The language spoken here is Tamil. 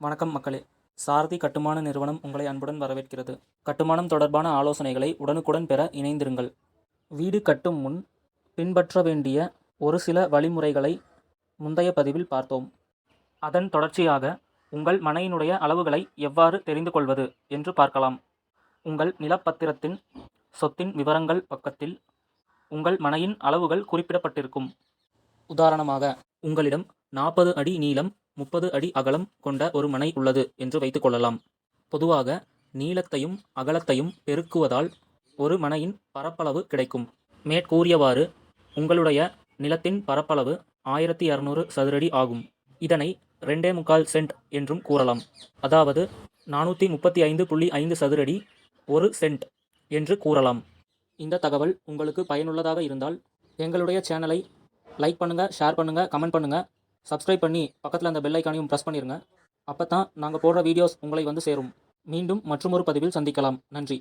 வணக்கம் மக்களே. சாரதி கட்டுமான நிறுவனம் உங்களை அன்புடன் வரவேற்கிறது. கட்டுமானம் தொடர்பான ஆலோசனைகளை உடனுக்குடன் பெற இணைந்திருங்கள். வீடு கட்டும் முன் பின்பற்ற வேண்டிய ஒரு சில வழிமுறைகளை முந்தைய பதிவில் பார்த்தோம். அதன் தொடர்ச்சியாக உங்கள் மனையினுடைய அளவுகளை எவ்வாறு தெரிந்து கொள்வது என்று பார்க்கலாம். உங்கள் நிலப்பத்திரத்தின் சொத்தின் விவரங்கள் பக்கத்தில் உங்கள் மனையின் அளவுகள் குறிப்பிடப்பட்டிருக்கும். உதாரணமாக உங்களிடம் நாற்பது அடி நீளம் முப்பது அடி அகலம் கொண்ட ஒரு மனை உள்ளது என்று வைத்துக்கொள்ளலாம் பொதுவாக நீளத்தையும் அகலத்தையும் பெருக்குவதால் ஒரு மனையின் பரப்பளவு கிடைக்கும். மேற்கூறியவாறு உங்களுடைய நிலத்தின் பரப்பளவு ஆயிரத்தி இரநூறு சதுரடி ஆகும். இதனை ரெண்டே முக்கால் சென்ட் என்றும் கூறலாம். அதாவது நானூற்றி முப்பத்தி ஐந்து புள்ளி ஐந்து சதுரடி ஒரு சென்ட் என்று கூறலாம். இந்த தகவல் உங்களுக்கு பயனுள்ளதாக இருந்தால் எங்களுடைய சேனலை லைக் பண்ணுங்கள் ஷேர் பண்ணுங்கள் கமெண்ட் பண்ணுங்கள் சப்ஸ்கிரைப் பண்ணி பக்கத்தில் அந்த பெல் ஐக்கானையும் ப்ரெஸ் பண்ணிடுங்க அப்போ தான் நாங்கள் போடுற வீடியோஸ் உங்களை வந்து சேரும். மீண்டும் மற்றொரு பதிவில் சந்திக்கலாம். நன்றி.